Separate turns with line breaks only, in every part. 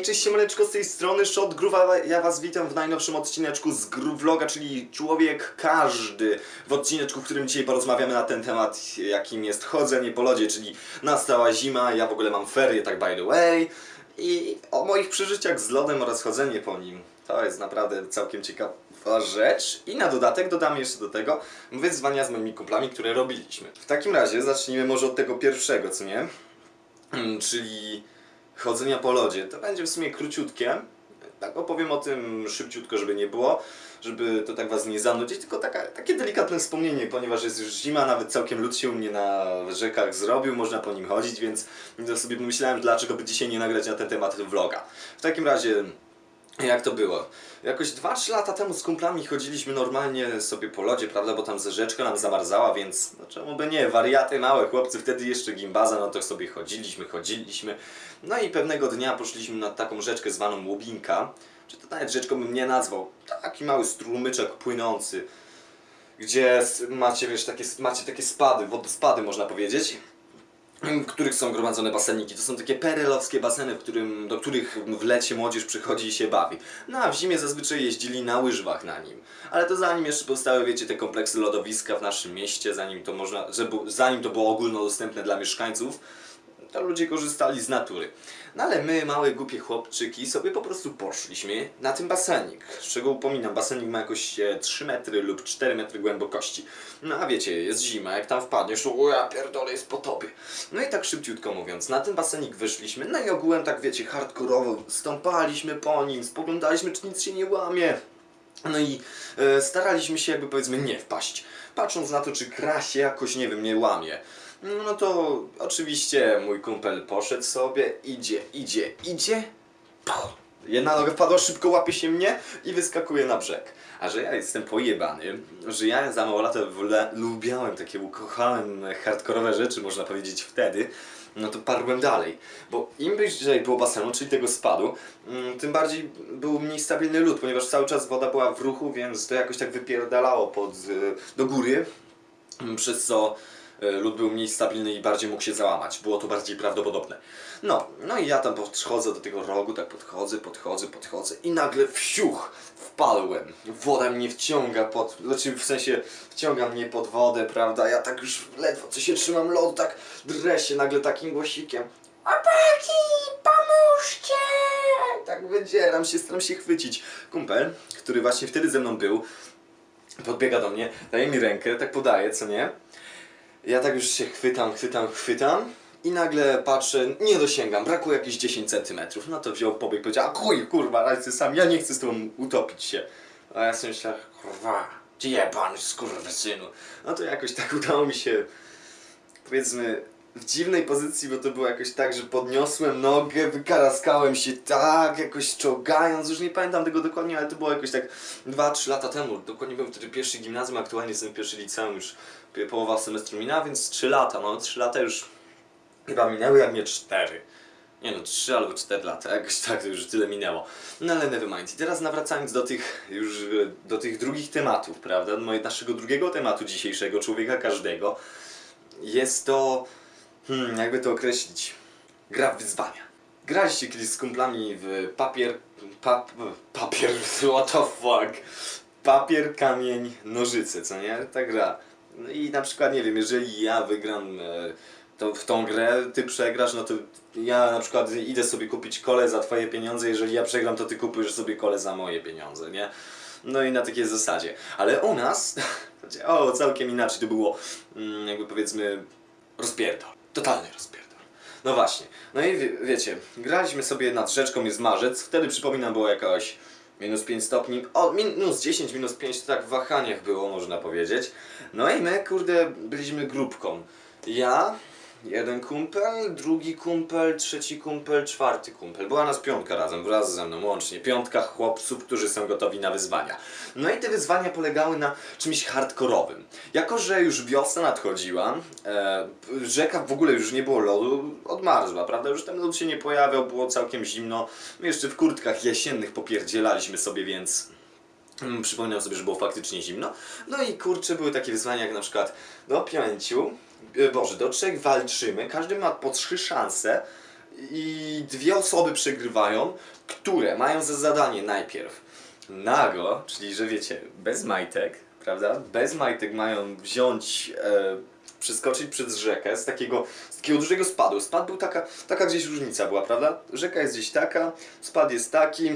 Hej, cześć siemaneczko, z tej strony Shot Groove'a, ja was witam w najnowszym odcineczku z Groove Vloga, czyli Człowiek Każdy. W odcineczku, w którym dzisiaj porozmawiamy na ten temat, jakim jest chodzenie po lodzie, czyli nastała zima, ja w ogóle mam ferie, tak by the way. I o moich przeżyciach z lodem oraz chodzenie po nim. To jest naprawdę całkiem ciekawa rzecz. I na dodatek dodam jeszcze do tego wyzwania z moimi kumplami, które robiliśmy. W takim razie zacznijmy może od tego pierwszego, co nie? Mm, czyli chodzenia po lodzie. To będzie w sumie króciutkie. Tak opowiem o tym szybciutko, żeby nie było, żeby to tak was nie zanudzić, tylko taka, takie delikatne wspomnienie, ponieważ jest już zima, nawet całkiem lód się u mnie na rzekach zrobił, można po nim chodzić, więc to sobie pomyślałem, dlaczego by dzisiaj nie nagrać na ten temat vloga. W takim razie jak to było? Jakoś 2-3 lata temu z kumplami chodziliśmy normalnie sobie po lodzie, prawda, bo tam ze rzeczka nam zamarzała, więc no czemu by nie, wariaty małe, chłopcy wtedy jeszcze gimbaza, no to sobie chodziliśmy, chodziliśmy. No i pewnego dnia poszliśmy na taką rzeczkę zwaną Łubinka, czy to nawet rzeczką bym nie nazwał, taki mały strumyczek płynący, gdzie macie, wiesz, takie, macie takie spady, wodospady można powiedzieć w których są gromadzone baseniki. To są takie perelowskie baseny, w którym, do których w lecie młodzież przychodzi i się bawi. No a w zimie zazwyczaj jeździli na łyżwach na nim. Ale to zanim jeszcze powstały, wiecie, te kompleksy lodowiska w naszym mieście, zanim to można, żeby, zanim to było ogólnodostępne dla mieszkańców, to ludzie korzystali z natury. No ale my, małe, głupie chłopczyki, sobie po prostu poszliśmy na ten basenik. Z czego upominam, basenik ma jakoś e, 3 metry lub 4 metry głębokości. No a wiecie, jest zima, jak tam wpadniesz, o ja pierdolę, jest po tobie. No i tak szybciutko mówiąc, na ten basenik wyszliśmy, no i ogółem tak wiecie, hardkorowo stąpaliśmy po nim, spoglądaliśmy, czy nic się nie łamie. No i e, staraliśmy się jakby powiedzmy nie wpaść, patrząc na to, czy kra się jakoś, nie wiem, nie łamie. No to oczywiście mój kumpel poszedł sobie, idzie, idzie, idzie. Pau! Jedna noga wpadła, szybko łapie się mnie i wyskakuje na brzeg. A że ja jestem pojebany, że ja za mało wle- lubiałem takie, ukochałem hardkorowe rzeczy, można powiedzieć wtedy, no to parłem dalej. Bo im bliżej było basenu, czyli tego spadu, mm, tym bardziej był mniej stabilny lód, ponieważ cały czas woda była w ruchu, więc to jakoś tak wypierdalało pod, y, do góry, przez co y, lód był mniej stabilny i bardziej mógł się załamać. Było to bardziej prawdopodobne. No, no i ja tam podchodzę do tego rogu, tak podchodzę, podchodzę, podchodzę i nagle wsiuch, wpadłem. Woda mnie wciąga pod, znaczy w sensie wciąga mnie pod wodę, prawda? Ja tak już ledwo co się trzymam lodu, tak drę się nagle takim głosikiem. Chłopaki, pomóżcie! Tak wydzieram się, staram się chwycić. Kumpel, który właśnie wtedy ze mną był, podbiega do mnie, daje mi rękę, tak podaje, co nie? Ja tak już się chwytam, chwytam, chwytam i nagle patrzę, nie dosięgam, brakuje jakieś 10 centymetrów. No to wziął pobieg, powiedział, a chuj, kurwa, rajcy sam, ja nie chcę z tobą utopić się. A ja sobie myślałem, kurwa, gdzie jebany skurwysynu. No to jakoś tak udało mi się, powiedzmy, w dziwnej pozycji, bo to było jakoś tak, że podniosłem nogę, wykaraskałem się tak, jakoś czołgając, już nie pamiętam tego dokładnie, ale to było jakoś tak 2-3 lata temu. Dokładnie byłem wtedy pierwszy gimnazjum, aktualnie jestem pierwszy liceum, już połowa semestru minęła, więc 3 lata, no 3 lata już chyba minęły, jak nie 4. Nie no, 3 albo 4 lata, jakoś tak, już tyle minęło. No ale never mind. I teraz nawracając do tych już, do tych drugich tematów, prawda, moje, naszego drugiego tematu dzisiejszego, człowieka każdego, jest to, hmm, jakby to określić, gra w wyzwania. Graliście kiedyś z kumplami w papier, pap, papier, what the fuck, papier, kamień, nożyce, co nie? Ta gra. No i na przykład, nie wiem, jeżeli ja wygram e, to, w tą grę, ty przegrasz, no to ja na przykład idę sobie kupić kole za twoje pieniądze, jeżeli ja przegram, to ty kupujesz sobie kole za moje pieniądze, nie? No i na takiej zasadzie. Ale u nas, o, całkiem inaczej to było, mm, jakby powiedzmy, rozpierdol. Totalny rozpierdol. No właśnie. No i wie, wiecie, graliśmy sobie nad rzeczką, jest marzec, wtedy przypominam było jakoś minus 5 stopni, o minus 10, minus 5 to tak w wahaniach było, można powiedzieć. No i my, kurde, byliśmy grupką. Ja, jeden kumpel, drugi kumpel, trzeci kumpel, czwarty kumpel. Była nas piątka razem, wraz ze mną łącznie. Piątka chłopców, którzy są gotowi na wyzwania. No i te wyzwania polegały na czymś hardkorowym. Jako, że już wiosna nadchodziła, e, rzeka w ogóle już nie było lodu, odmarzła, prawda? Już ten lód się nie pojawiał, było całkiem zimno. My jeszcze w kurtkach jesiennych popierdzielaliśmy sobie, więc... Mm, Przypominam sobie, że było faktycznie zimno. No i kurczę, były takie wyzwania jak na przykład do pięciu, Boże, do trzech walczymy, każdy ma po trzy szanse i dwie osoby przegrywają, które mają za zadanie najpierw nago, czyli że wiecie, bez majtek, prawda? Bez majtek mają wziąć, e, przeskoczyć przez rzekę z takiego, z takiego dużego spadu. Spad był taka, taka gdzieś różnica była, prawda? Rzeka jest gdzieś taka, spad jest taki,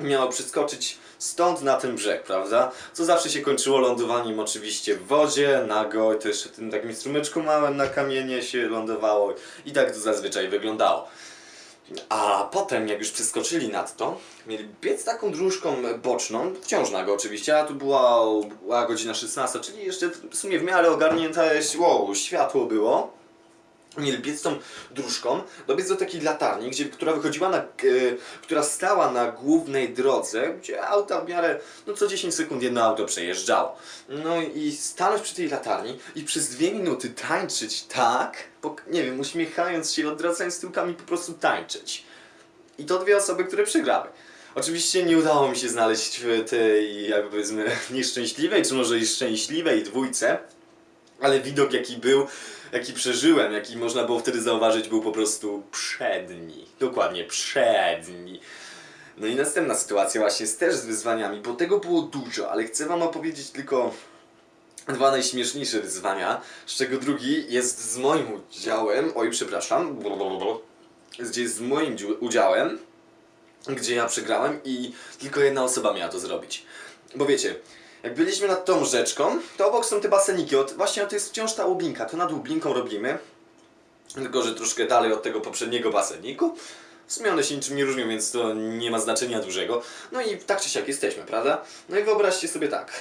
miało przeskoczyć stąd na ten brzeg, prawda? Co zawsze się kończyło lądowaniem oczywiście w wodzie, nago, też w tym takim strumyczku małym na kamienie się lądowało i tak to zazwyczaj wyglądało. A potem, jak już przeskoczyli nad to, mieli biec taką dróżką boczną, wciąż nago oczywiście, a tu była, była godzina 16, czyli jeszcze w sumie w miarę ogarnięte światło było. Mieli tą dróżką, dobiec do takiej latarni, gdzie, która wychodziła na, e, która stała na głównej drodze, gdzie auta w miarę, no co 10 sekund jedno auto przejeżdżało. No i stanąć przy tej latarni i przez dwie minuty tańczyć tak, pok- nie wiem, uśmiechając się, odwracając tyłkami, po prostu tańczyć. I to dwie osoby, które przegrały. Oczywiście nie udało mi się znaleźć w tej, jakby powiedzmy, nieszczęśliwej, czy może i szczęśliwej dwójce, ale widok jaki był, jaki przeżyłem, jaki można było wtedy zauważyć, był po prostu przedni. Dokładnie, przedni. No i następna sytuacja właśnie jest też z wyzwaniami, bo tego było dużo, ale chcę wam opowiedzieć tylko dwa najśmieszniejsze wyzwania, z czego drugi jest z moim udziałem, oj przepraszam, gdzie jest z moim udziałem, gdzie ja przegrałem i tylko jedna osoba miała to zrobić. Bo wiecie, jak byliśmy nad tą rzeczką, to obok są te baseniki. Od, właśnie to jest wciąż ta łubinka. To nad łubinką robimy. Tylko, że troszkę dalej od tego poprzedniego baseniku. W sumie one się niczym nie różnią, więc to nie ma znaczenia dużego. No i tak czy siak jesteśmy, prawda? No i wyobraźcie sobie tak.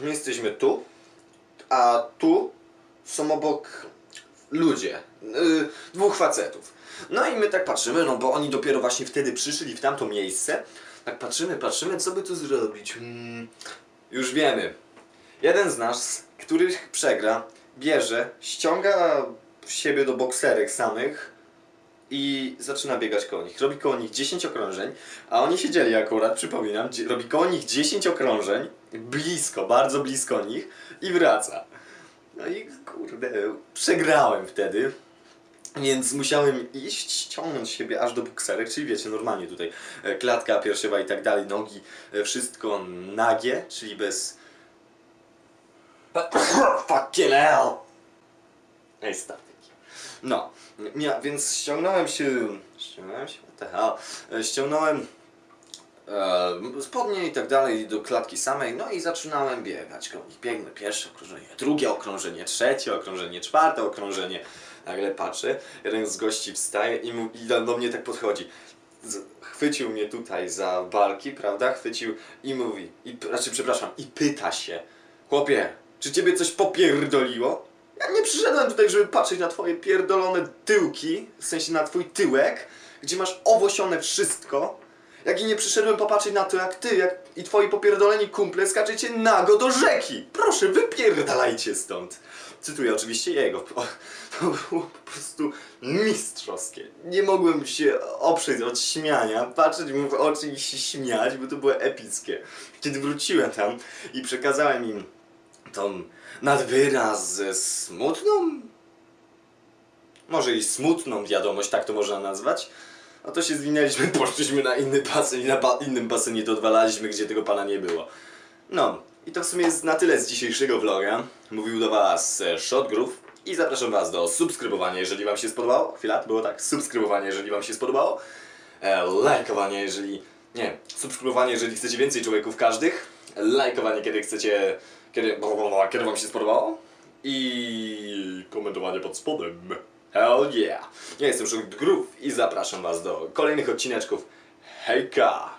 My jesteśmy tu, a tu są obok ludzie. Yy, dwóch facetów. No i my tak patrzymy, no bo oni dopiero właśnie wtedy przyszli w tamto miejsce. Tak patrzymy, patrzymy, co by tu zrobić. Hmm, już wiemy. Jeden z nas, który przegra, bierze, ściąga siebie do bokserek samych i zaczyna biegać koło nich. Robi koło nich 10 okrążeń, a oni siedzieli akurat, przypominam, robi koło nich 10 okrążeń, blisko, bardzo blisko nich i wraca. No i kurde, przegrałem wtedy. Więc musiałem iść, ściągnąć siebie aż do bokserek, czyli wiecie, normalnie tutaj e, klatka piersiowa i tak dalej, nogi, e, wszystko nagie, czyli bez... Fucking hell! Ej, statyki. No, ja, więc ściągnąłem się... Ściągnąłem się? What the hell? E, Ściągnąłem e, spodnie i tak dalej do klatki samej, no i zaczynałem biegać. Biegnę pierwsze okrążenie, drugie okrążenie, trzecie okrążenie, czwarte okrążenie. Nagle patrzę, jeden z gości wstaje i, mu, i do mnie tak podchodzi. Z, chwycił mnie tutaj za barki, prawda? Chwycił i mówi, i, znaczy przepraszam, i pyta się, chłopie, czy ciebie coś popierdoliło? Ja nie przyszedłem tutaj, żeby patrzeć na twoje pierdolone tyłki, w sensie na twój tyłek, gdzie masz owosione wszystko. Jak i nie przyszedłem popatrzeć na to, jak ty jak i twoi popierdoleni kumple skaczecie nago do rzeki. Proszę, wypierdalajcie stąd. Cytuję oczywiście jego. To było po prostu mistrzowskie. Nie mogłem się oprzeć od śmiania, patrzeć mu w oczy i się śmiać, bo to było epickie. Kiedy wróciłem tam i przekazałem im tą nadwyraz smutną, może i smutną wiadomość, tak to można nazwać, no to się zwinęliśmy, poszliśmy na inny basen i na ba innym basenie to odwalaliśmy, gdzie tego pana nie było. No, i to w sumie jest na tyle z dzisiejszego vloga. Mówił do was e, Shot Groove i zapraszam was do subskrybowania, jeżeli wam się spodobało. Chwila, było tak, subskrybowanie, jeżeli wam się spodobało. E, lajkowanie, jeżeli... Nie, subskrybowanie, jeżeli chcecie więcej człowieków każdych. Lajkowanie, kiedy chcecie... Kiedy, kiedy wam się spodobało. I komentowanie pod spodem. Hell yeah! Ja jestem Shot Groove i zapraszam was do kolejnych odcineczków. Hejka!